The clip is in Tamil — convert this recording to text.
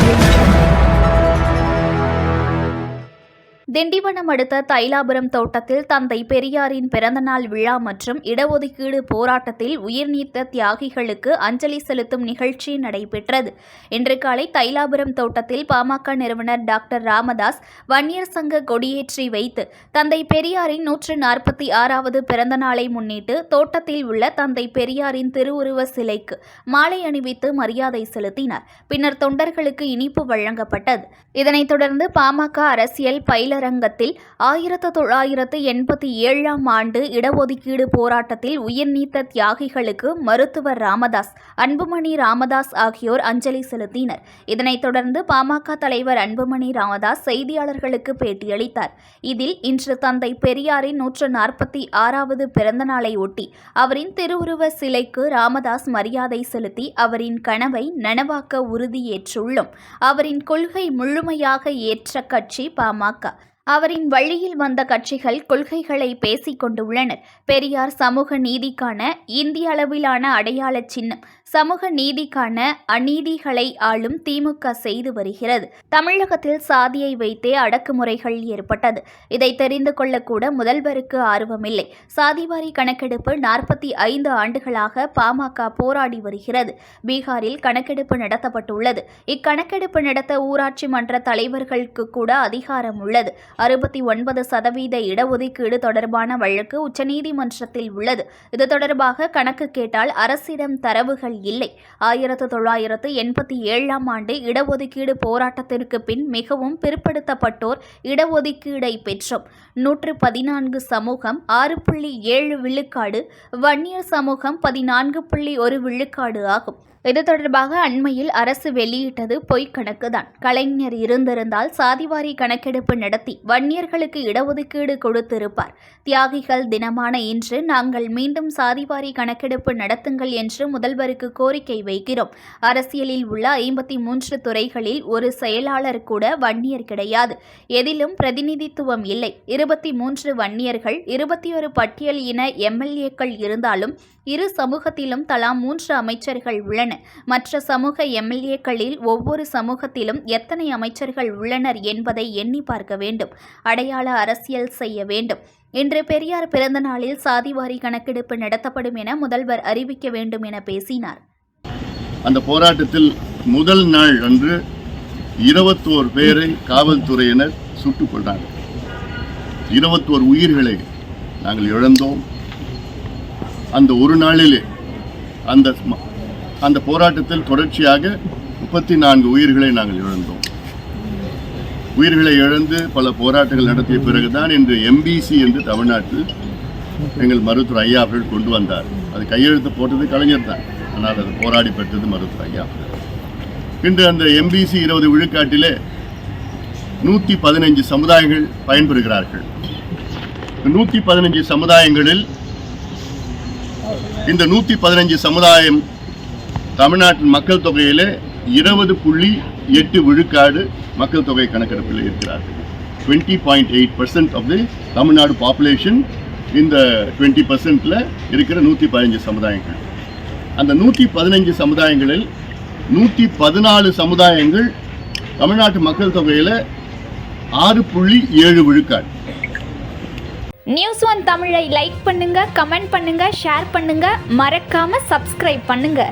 অডিও திண்டிவனம் அடுத்த தைலாபுரம் தோட்டத்தில் தந்தை பெரியாரின் பிறந்தநாள் விழா மற்றும் இடஒதுக்கீடு போராட்டத்தில் உயிர்நீத்த தியாகிகளுக்கு அஞ்சலி செலுத்தும் நிகழ்ச்சி நடைபெற்றது. இன்று காலை தைலாபுரம் தோட்டத்தில் பாமக நிறுவனர் டாக்டர் ராமதாஸ் வன்னியர் சங்க கொடியேற்றி வைத்து தந்தை பெரியாரின் நூற்று நாற்பத்தி ஆறாவது பிறந்த நாளை முன்னிட்டு தோட்டத்தில் உள்ள தந்தை பெரியாரின் திருவுருவ சிலைக்கு மாலை அணிவித்து மரியாதை செலுத்தினார். பின்னர் தொண்டர்களுக்கு இனிப்பு வழங்கப்பட்டது. இதனைத் தொடர்ந்து பாமக அரசியல் திரையரங்கத்தில் ஆயிரத்து தொள்ளாயிரத்து எண்பத்தி ஏழாம் ஆண்டு இடஒதுக்கீடு போராட்டத்தில் உயிர் நீத்த தியாகிகளுக்கு மருத்துவர் ராமதாஸ் அன்புமணி ராமதாஸ் ஆகியோர் அஞ்சலி செலுத்தினர். இதனைத் தொடர்ந்து பாமக தலைவர் அன்புமணி ராமதாஸ் செய்தியாளர்களுக்கு பேட்டியளித்தார். இதில் இன்று தந்தை பெரியாரின் நூற்று நாற்பத்தி ஆறாவது பிறந்த நாளை ஒட்டி அவரின் திருவுருவ சிலைக்கு ராமதாஸ் மரியாதை செலுத்தி அவரின் கனவை நனவாக்க உறுதியேற்றுள்ளோம். அவரின் கொள்கை முழுமையாக ஏற்ற கட்சி பாமக. அவரின் வழியில் வந்த கட்சிகள் கொள்கைகளை பேசிக் கொண்டுள்ளனர் பெரியார் சமூக நீதிக்கான இந்திய அளவிலான அடையாள சின்னம் சமூக நீதிக்கான அநீதிகளை ஆளும் திமுக செய்து வருகிறது. தமிழகத்தில் சாதியை வைத்தே அடக்குமுறைகள் ஏற்பட்டது. இதை தெரிந்து கொள்ளக்கூட முதல்வருக்கு ஆர்வமில்லை. சாதிவாரி கணக்கெடுப்பு நாற்பத்தி ஐந்து ஆண்டுகளாக பாமக போராடி வருகிறது. பீகாரில் கணக்கெடுப்பு நடத்தப்பட்டுள்ளது. இக்கணக்கெடுப்பு நடத்த ஊராட்சி மன்ற தலைவர்களுக்கு கூட அதிகாரம் உள்ளது. அறுபத்தி ஒன்பது சதவீத இடஒதுக்கீடு தொடர்பான வழக்கு உச்சநீதிமன்றத்தில் உள்ளது. இது தொடர்பாக கணக்கு கேட்டால் அரசிடம் தரவுகள் இல்லை. ஆயிரத்து தொள்ளாயிரத்து எண்பத்தி ஏழாம் ஆண்டு இடஒதுக்கீடு போராட்டத்திற்கு பின் மிகவும் பிற்படுத்தப்பட்டோர் இடஒதுக்கீடை பெற்றோம். நூற்று பதினான்கு சமூகம் ஆறு புள்ளி ஏழு விழுக்காடு வன்னியர் சமூகம் பதினான்கு புள்ளி ஒரு விழுக்காடு ஆகும். இது தொடர்பாக அண்மையில் அரசு வெளியிட்டது பொய்க் கணக்குதான். கலைஞர் இருந்திருந்தால் சாதிவாரி கணக்கெடுப்பு நடத்தி வன்னியர்களுக்கு இடஒதுக்கீடு கொடுத்திருப்பார். தியாகிகள் தினமான இன்று நாங்கள் மீண்டும் சாதிவாரி கணக்கெடுப்பு நடத்துங்கள் என்று முதல்வருக்கு கோரிக்கை வைக்கிறோம். அரசியலில் உள்ள ஐம்பத்தி மூன்று துறைகளில் ஒரு செயலாளர் கூட வன்னியர் கிடையாது. எதிலும் பிரதிநிதித்துவம் இல்லை. இருபத்தி மூன்று வன்னியர்கள் இருபத்தி ஒரு பட்டியல் இன எம்எல்ஏக்கள் இருந்தாலும் இரு சமூகத்திலும் தலா மூன்று அமைச்சர்கள் உள்ளன. மற்ற சமூக எம்எல்ஏக்களில் ஒவ்வொரு சமூகத்திலும் எத்தனை அமைச்சர்கள் உள்ளனர் என்பதை எண்ணி பார்க்க வேண்டும். அடையாள அரசியல் செய்ய வேண்டும். இன்று பெரியார் பிறந்த நாளில் சாதிவாரி கணக்கெடுப்பு நடத்தப்படும் என முதல்வர் அறிவிக்க வேண்டும் என பேசினார். அந்த போராட்டத்தில் முதல் நாள் அன்று இருபத்தோரு பேரை காவல்துறையினர் சுட்டுக் கொண்டாங்க. இருபத்தோரு உயிர்களை நாங்கள் இழந்தோம். அந்த ஒரு நாளிலே அந்த அந்த போராட்டத்தில் தொடர்ச்சியாக முப்பத்தி நான்கு உயிர்களை நாங்கள் இழந்தோம். உயிர்களை இழந்து பல போராட்டங்கள் நடத்திய பிறகுதான் இன்று எம்பிசி என்று தமிழ்நாட்டில் எங்கள் மருத்துவர் ஐயா அவர்கள் கொண்டு வந்தார். அது கையெழுத்து போட்டது கலைஞர் தான். ஆனால் அது போராடி பெற்றது மருத்துவர் ஐயா இன்று அந்த எம்பிசி இருபது விழுக்காட்டிலே நூற்றி பதினைஞ்சு சமுதாயங்கள் பயன்பெறுகிறார்கள். நூற்றி பதினைஞ்சு சமுதாயங்களில் இந்த நூற்றி பதினைஞ்சு சமுதாயம் தமிழ்நாட்டின் மக்கள் தொகையில் இருபது புள்ளி எட்டு விழுக்காடு மக்கள் தொகை கணக்கெடுப்பில் இருக்கிறார்கள். Twenty point eight percent of the Tamil Nadu population இந்த டுவெண்ட்டி பர்சன்ட்டில் இருக்கிற நூற்றி பதினஞ்சு சமுதாயங்கள். அந்த நூற்றி பதினஞ்சு சமுதாயங்களில் நூற்றி பதினாலு சமுதாயங்கள் தமிழ்நாட்டு மக்கள் தொகையில் ஆறு புள்ளி ஏழு விழுக்காடு. நியூஸ் ஒன் தமிழை லைக் பண்ணுங்க கமெண்ட் பண்ணுங்க ஷேர் பண்ணுங்க. மறக்காம சப்ஸ்கிரைப் பண்ணுங்க.